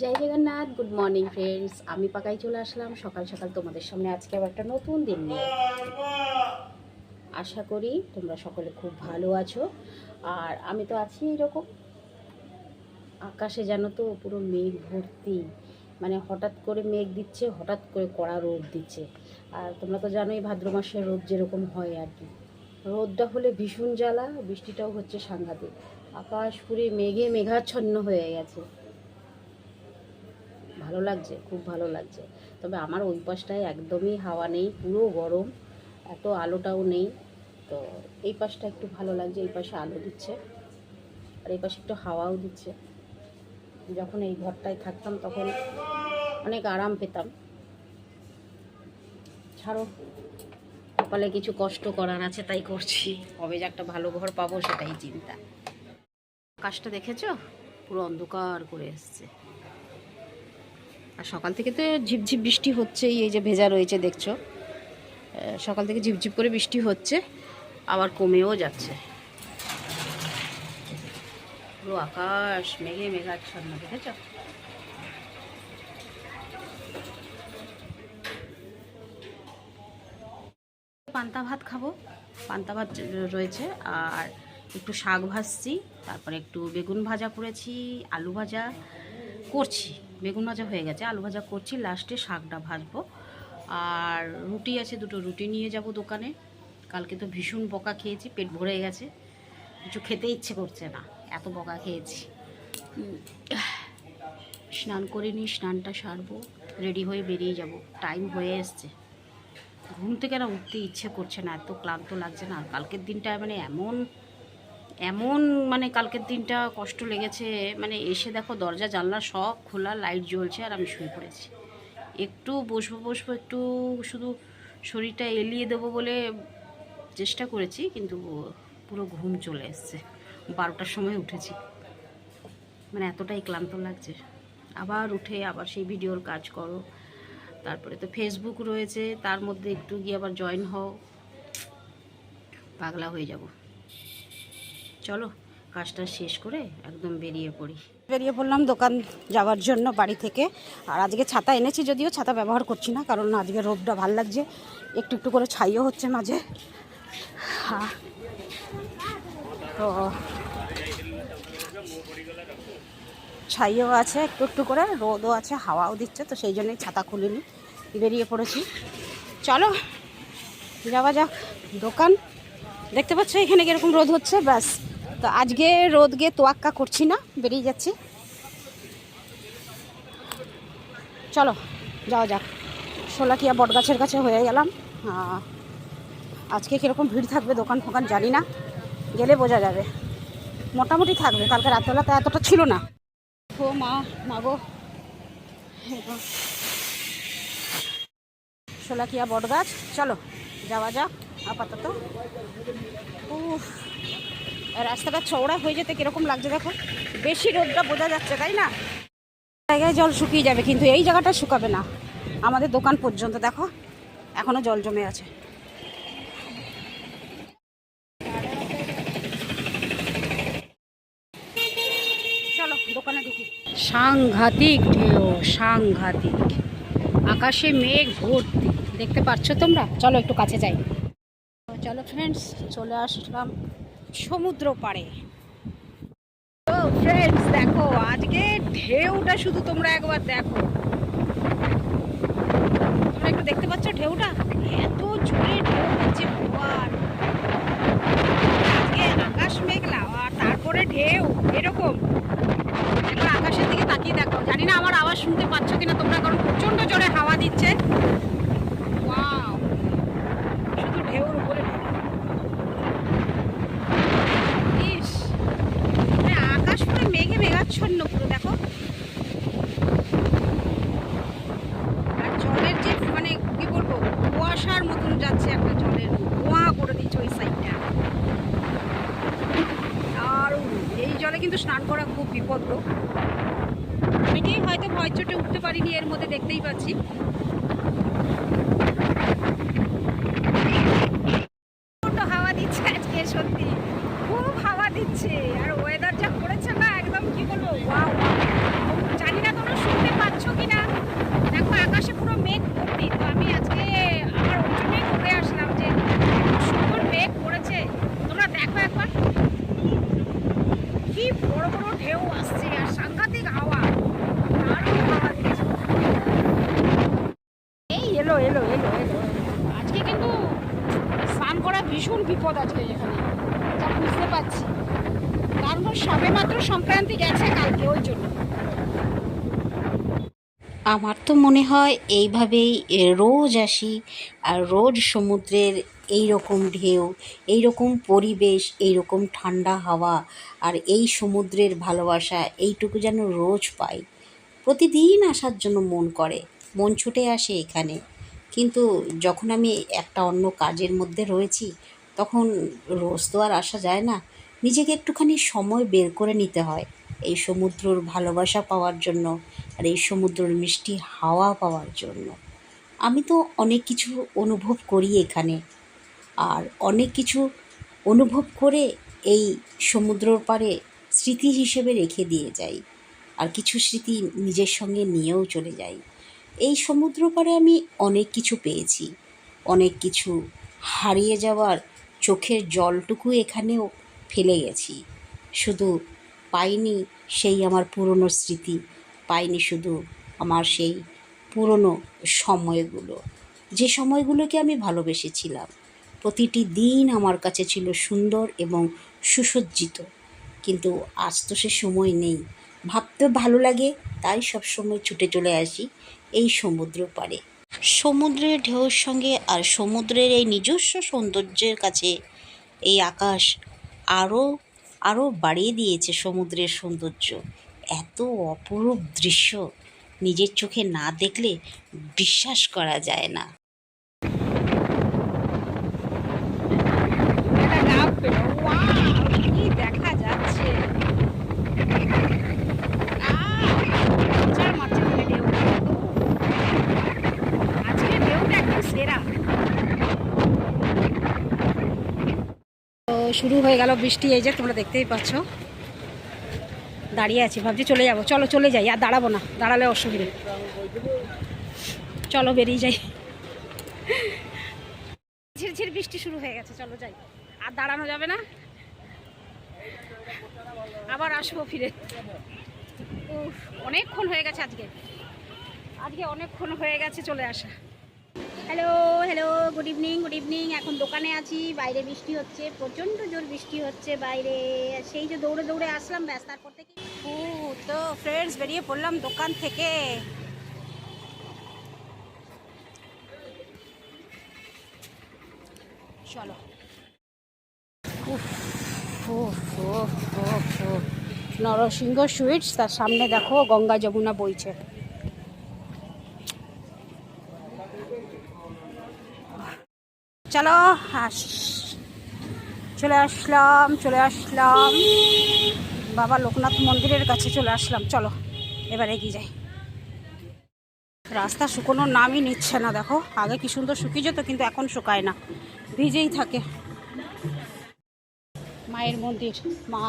Jai Jagannath good morning friends আমি পাকাই চলে আসলাম। সকাল সকাল তোমাদের সামনে আজকে আবার একটা নতুন দিন নিয়ে। আশা করি তোমরা সকলে খুব ভালো আছো। আর আমি তো আছি এরকম আকাশে জানো তো পুরো মেঘ ভর্তি। মানে হঠাৎ করে মেঘ দিচ্ছে, হঠাৎ করে কড়া রোদ দিচ্ছে। আর তোমরা তো জানোই ভাদ্র মাসের রোদ যেরকম হয় আর কি। রোদটা হলে ভীষণ জ্বালা, বৃষ্টিটাও হচ্ছে সাংঘাতিক। আকাশ পুরে মেঘে মেঘাচ্ছন্ন হয়ে গেছে। ভালো লাগছে, খুব ভালো লাগছে। তবে আমার ওই পাশটায় একদমই হাওয়া নেই, পুরো গরম, এত আলোটাও নেই। তো এই পাশটা একটু ভালো লাগছে, এই পাশে আলো দিচ্ছে, আর এই পাশে একটু হাওয়াও দিচ্ছে। যখন এই ঘরটায় থাকতাম তখন অনেক আরাম পেতাম। ছাড়ো, কপালে কিছু কষ্ট করার আছে তাই করছি। কবে যে একটা ভালো ঘর পাবো সেটাই চিন্তা। আকাশটা দেখেছ? পুরো অন্ধকার করে এসছে। আর সকাল থেকে তো ঝিপঝিপ বৃষ্টি হচ্ছেই, এই যে ভেজা রয়েছে দেখছ। সকাল থেকে ঝিপঝিপ করে বৃষ্টি হচ্ছে, আবার কমেও যাচ্ছে। পুরো আকাশ মেঘে মেঘাচ্ছন্ন, দেখেছ? পান্তা ভাত খাব, পান্তা ভাত রয়েছে, আর একটু শাক ভাজছি, তারপরে একটু বেগুন ভাজা করেছি, আলু ভাজা করছি, বেগুন ভাজা হয়ে গেছে, আলু ভাজা করছি লাস্টে শাকটা ভাজবো। আর রুটি আছে, দুটো রুটি নিয়ে যাব দোকানে। কালকে তো ভীষণ বকা খেয়েছি, পেট ভরে গেছে। কিছু খেতে ইচ্ছে করছে না, এত বকা খেয়েছি। স্নান করে নিই স্নানটা সারবো রেডি হয়ে বেরিয়ে যাব। টাইম হয়ে এসছে। ঘুম থেকে না উঠতে ইচ্ছে করছে না, এত ক্লান্ত লাগছে না। কালকের দিনটা মানে এমন এমন মানে কালকের দিনটা কষ্ট লেগেছে মানে এসে দেখো দরজা, জানলা সব খোলা, লাইট জ্বলছে আর আমি শুয়ে পড়েছি। একটু বসবো বসবো, একটু শুধু শরীরটা এলিয়ে দেবো বলে চেষ্টা করেছি, কিন্তু পুরো ঘুম চলে এসছে। বারোটার সময় উঠেছি। মানে এতটাই ক্লান্ত লাগছে। আবার উঠে আবার সেই ভিডিওর কাজ করো, তারপরে তো ফেসবুক রয়েছে, তার মধ্যে একটু গিয়ে আবার জয়েন হও। পাগলা হয়ে যাব। চলো, কাজটা শেষ করে একদম বেরিয়ে পড়ি। বেরিয়ে পড়লাম দোকান যাওয়ার জন্য বাড়ি থেকে। আর আজকে ছাতা এনেছি, যদিও ছাতা ব্যবহার করছি না, কারণ আজকে রোদটা ভালো লাগছে। একটু একটু করে ছাইও হচ্ছে মাঝে। হ্যাঁ। তো ছাইও আছে, একটু একটু করে, রোদও আছে, হাওয়াও দিচ্ছে, তো সেই জন্যই ছাতা খুলিনি, বেরিয়ে পড়েছি। চলো, যাওয়া যাক, দোকান। দেখতে পাচ্ছ এখানে কীরকম রোদ হচ্ছে? ব্যাস। তো আজকে রোদ গিয়ে তোয়াক্কা করছি না, বেরিয়ে যাচ্ছি। চলো, যাওয়া যাক। সোলাকিয়া বটগাছের কাছে হয়ে গেলাম। আজকে কীরকম ভিড় থাকবে দোকান ফোকান জানি না, গেলে বোঝা যাবে। মোটামুটি থাকবে, কালকে রাতবেলা তো এতটা ছিল না। ও মা মাগো সোলাকিয়া বটগাছ, চলো, যাওয়া যাক, আপাতত। রাস্তাটা চওড়া হয়ে যেতে কীরকম লাগছে দেখো? বেশি রোদটা বোঝা যাচ্ছে, তাই না? জায়গায় জল শুকিয়ে যাবে, কিন্তু এই জায়গাটা শুকাবে না। আমাদের দোকান পর্যন্ত, দেখো, এখনও জল জমে আছে। চলো, দোকানে সাংঘাতিক ঢেউ, সাংঘাতিক। আকাশে মেঘ ভর্তি। দেখতে পাচ্ছ তোমরা? চলো, একটু কাছে যাই। চলো ফ্রেন্ডস চলে আসলাম। সমুদ্র পাড়ে। ও ফ্রেন্ডস দেখো, আজকে ঢেউটা শুধু তোমরা একবার দেখো। তোমরা একটু দেখতে পাচ্ছ ঢেউটা? এত জোরে ঢেউ হচ্ছে আজকে আকাশ মেঘলা, আর তারপরে ঢেউ, এরকম। একবার আকাশের দিকে তাকিয়ে দেখো। জানি না আমার আওয়াজ শুনতে পাচ্ছ কিনা, তোমরা কারণ প্রচণ্ড জোরে হাওয়া দিচ্ছে ওয়াও শুধু ঢেউর উপরে ঢেউ। ইস মানে আকাশ পুরো মেঘে মেঘাচ্ছন্ন পুরো দেখো আর জলের যে মানে কি বলব কুয়াশার মতন যাচ্ছে একটা জলের ধোঁয়া করে দিচ্ছে ওই সাইডটা আর এই জলে কিন্তু স্নান করা খুব বিপদ গো। অনেকেই হয়তো ভয় চোটে উঠতে পারিনি এর মধ্যে দেখতেই পাচ্ছি। হাওয়া দিচ্ছে আজকে সত্যি। খুব হাওয়া দিচ্ছে আর ওয়েদার যা করেছে না একদম কি বলব ওয়াও জানি না তোমরা শুনতে বিপদ আজকে এখানে যা বুঝতে পারছি কারণ ওর সবে মাত্র সংক্রান্তি আমার তো মনে হয় এইভাবেই রোজ আসি আর রোজ সমুদ্রের এই রকম ঢেউ এই রকম পরিবেশ এই রকম ঠান্ডা হাওয়া আর এই সমুদ্রের ভালোবাসা, এইটুকু যেন রোজ পাই। প্রতিদিন আসার জন্য মন করে, মন ছুটে আসে এখানে। কিন্তু যখন আমি একটা অন্য কাজের মধ্যে রয়েছি, তখন রোজ তো আর আসা যায় না। নিজেকে একটুখানি সময় বের করে নিতে হয়। এই সমুদ্রর ভালোবাসা পাওয়ার জন্য আর এই সমুদ্রর মিষ্টি হাওয়া পাওয়ার জন্য। আমি তো অনেক কিছু অনুভব করি এখানে আর অনেক কিছু অনুভব করে এই সমুদ্রর পাড়ে স্মৃতি হিসেবে রেখে দিয়ে যাই আর কিছু স্মৃতি নিজের সঙ্গে নিয়েও চলে যাই। এই সমুদ্র পাড়ে আমি অনেক কিছু পেয়েছি। অনেক কিছু হারিয়ে যাওয়ার চোখের জলটুকু এখানেও ফেলে গেছি। শুধু পাইনি সেই আমার পুরনো স্মৃতি, পাইনি শুধু আমার সেই পুরনো সময়গুলো। যে সময়গুলোকে আমি ভালোবেসেছিলাম, প্রতিটি দিন আমার কাছে ছিল সুন্দর এবং সুসজ্জিত। কিন্তু আজ তো সে সময় নেই। ভাবতে ভালো লাগে, তাই সব সময় ছুটে চলে আসি এই সমুদ্র পাড়ে। সমুদ্রের ঢেউর সঙ্গে আর সমুদ্রের এই নিজস্ব সৌন্দর্যের কাছে এই আকাশ আরও আরও বাড়িয়ে দিয়েছে সমুদ্রের সৌন্দর্য। এত অপরূপ দৃশ্য নিজের চোখে না দেখলে বিশ্বাস করা যায় না একটা ডাব পেল ওয়াও কি দেখা যাচ্ছে আহ, মজার মাঝখানে ঢেউ। উফ, আজকে ঢেউটা একদম সেরা তো শুরু হয়ে গেল বৃষ্টি, এই যে তোমরা দেখতেই পাচ্ছ। দাঁড়িয়ে আছি, ভাবছি চলে যাব। চলো, চলে যাই, আর দাঁড়াবো না, দাঁড়ালে অসুবিধে চলো, বেরিয়ে যাই। ঝিরঝির বৃষ্টি শুরু হয়ে গেছে, চলো যাই। আর দাঁড়ানো যাবে না। আবার আসব ফিরে। অনেকক্ষণ হয়ে গেছে আজকে। আজকে অনেকক্ষণ হয়ে গেছে চলে আসা। Hello hello good evening good evening এখন দোকানে আছি, বাইরে বৃষ্টি হচ্ছে, প্রচণ্ড জোর বৃষ্টি হচ্ছে বাইরে। সেই যে দৌড়ে দৌড়ে আসলাম, ব্যাস, তারপর থেকে ও, তো ফ্রেন্ডস বেরিয়ে পড়লাম দোকান থেকে। চলো। নরসিংহ সুইটস, তার সামনে দেখো গঙ্গা যমুনা বইছে। চলো আস চলে আসলাম চলে আসলাম। বাবা লোকনাথ মন্দিরের কাছে চলে আসলাম, চলো, এবার এগিয়ে যাই। রাস্তা শুকোনোর নামই নিচ্ছে না, দেখো। আগে কি সুন্দর শুকিয়ে যেত, কিন্তু এখন শুকায় না। ভিজেই থাকে। মায়ের মন্দির, মা।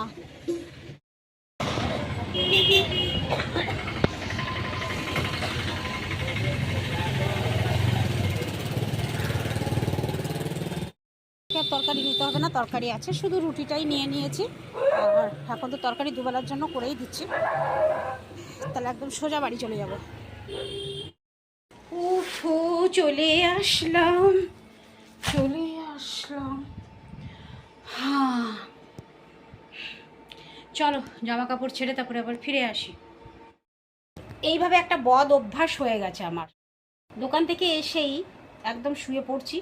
নিতে হবে না, তরকারি আছে। শুধু রুটিটাই নিয়ে নিয়েছি। আর এখন তো তরকারি দুবেলার জন্য করেই দিচ্ছি। তাহলে একদম সোজা বাড়ি চলে যাব। উফো, চলে আসলাম চলে আসলাম। হ্যাঁ চলো, জামা কাপড় ছেড়ে তারপরে আবার ফিরে আসি। এইভাবে একটা বদ অভ্যাস হয়ে গেছে আমার। দোকান থেকে এসেই একদম শুয়ে পড়ছি।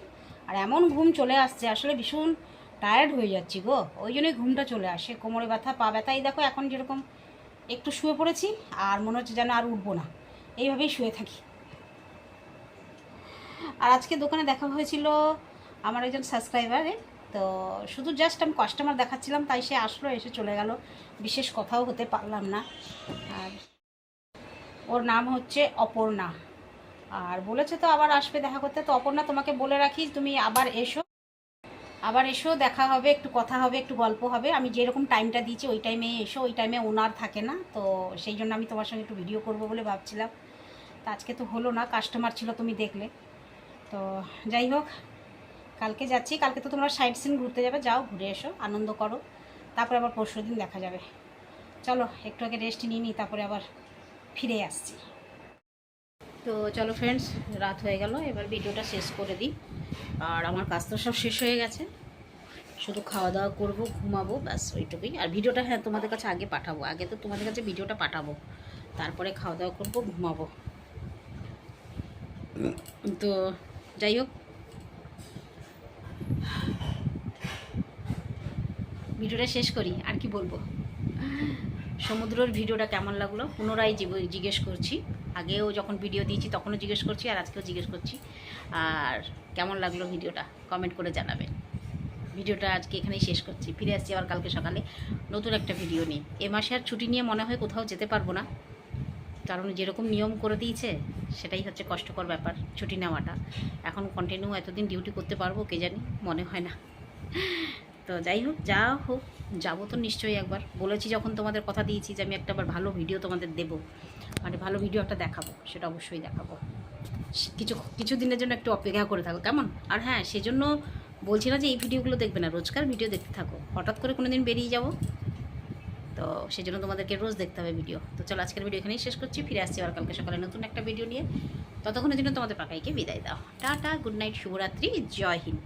আর এমন ঘুম চলে আসছে, আসলে ভীষণ টায়ার্ড হয়ে যাচ্ছি গো। ওই জন্যই ঘুমটা চলে আসে। কোমরে ব্যথা, পা ব্যথা, এই দেখো এখন যেরকম একটু শুয়ে পড়েছি আর মনে হচ্ছে যেন আর উঠবো না। এইভাবেই শুয়ে থাকি। আর আজকে দোকানে দেখা হয়েছিল আমার একজন সাবস্ক্রাইবারে তো শুধু জাস্ট আমি কাস্টমার দেখাচ্ছিলাম, তাই সে আসলো, এসে চলে গেল। বিশেষ কথাও হতে পারলাম না। আর ওর নাম হচ্ছে অপর্ণা। আর বলেছে তো আবার আসবে দেখা করতে। তো অপর্ণা, তোমাকে বলে রাখি, তুমি আবার এসো। আবার এসো, দেখা হবে, একটু কথা হবে, একটু গল্প হবে। আমি যেরকম টাইমটা দিয়েছি, ওই টাইমে এসো, ওই টাইমে ওনার থাকে না। তো সেই জন্য আমি তোমার সঙ্গে একটু ভিডিও করব বলে ভাবছিলাম। তা আজকে তো হলো না কাস্টমার ছিল, তুমি দেখলে। তো যাই হোক, কালকে যাচ্ছি। কালকে তো তোমরা সাইড সিন ঘুরতে যাবে। যাও, ঘুরে এসো, আনন্দ করো। তারপরে আবার পরশু দিন দেখা যাবে। চলো, একটু আগে রেস্ট নিয়ে নিই, তারপরে আবার ফিরে আসছি। তো চলো ফ্রেন্ডস রাত হয়ে গেল, এবার ভিডিওটা শেষ করে দিই। আর আমার কাজ তো সব শেষ হয়ে গেছে। শুধু খাওয়া দাওয়া করব, ঘুমাবো, ব্যাস, ওইটুকুই। আর ভিডিওটা হ্যাঁ তোমাদের কাছে আগে পাঠাবো। আগে তো তোমাদের কাছে ভিডিওটা পাঠাবো। তারপরে খাওয়া দাওয়া করব, ঘুমাবো। তো যাই হোক। ভিডিওটা শেষ করি, আর কি বলব? সমুদ্রর ভিডিওটা কেমন লাগল? পুনরায় জিজ্ঞেস করছি। আগেও যখন ভিডিও দিয়েছি, তখনও জিজ্ঞেস করছি আর আজকেও জিজ্ঞেস করছি। আর কেমন লাগল ভিডিওটা কমেন্ট করে জানাবেন। ভিডিওটা আজকে এখানেই শেষ করছি। ফিরে আসছি আবার কালকে সকালে নতুন একটা ভিডিও নিয়ে। এ মাসে আর ছুটি নিয়ে মনে হয় কোথাও যেতে পারব না। কারণ যেরকম নিয়ম করে দিয়েছে, সেটাই হচ্ছে কষ্টকর ব্যাপার, ছুটি নেওয়াটা। এখন কন্টিনিউ এতদিন ডিউটি করতে পারব কে জানি, মনে হয় না। তো যাই হোক, যা হোক, যাব তো নিশ্চয়ই একবার। বলেছি যখন তোমাদের কথা দিয়েছি যে আমি একটা আবার ভালো ভিডিও তোমাদের দেবো। মানে ভালো ভিডিও একটা দেখাবো, সেটা অবশ্যই দেখাবো। কিছু কিছু দিনের জন্য একটু অপেক্ষা করে থাকো, কেমন? আর হ্যাঁ সেজন্য বলছি না যে এই ভিডিওগুলো দেখবে না, রোজকার ভিডিও দেখতে থাকো। হঠাৎ করে কোনো দিন বেরিয়ে যাব। তো সেজন্য তোমাদেরকে রোজ দেখতে হবে ভিডিও তো চলো আজকের ভিডিও এখানেই শেষ করছি, ফিরে আসছি আবার কালকে সকালে নতুন একটা ভিডিও নিয়ে। ততক্ষণের জন্য তোমাদের পাকাইকে বিদায় দাও। টাটা গুড নাইট শুভরাত্রি, জয় হিন্দ।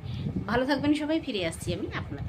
ভালো থাকবেন সবাই, ফিরে আসছি আমি আপনাদের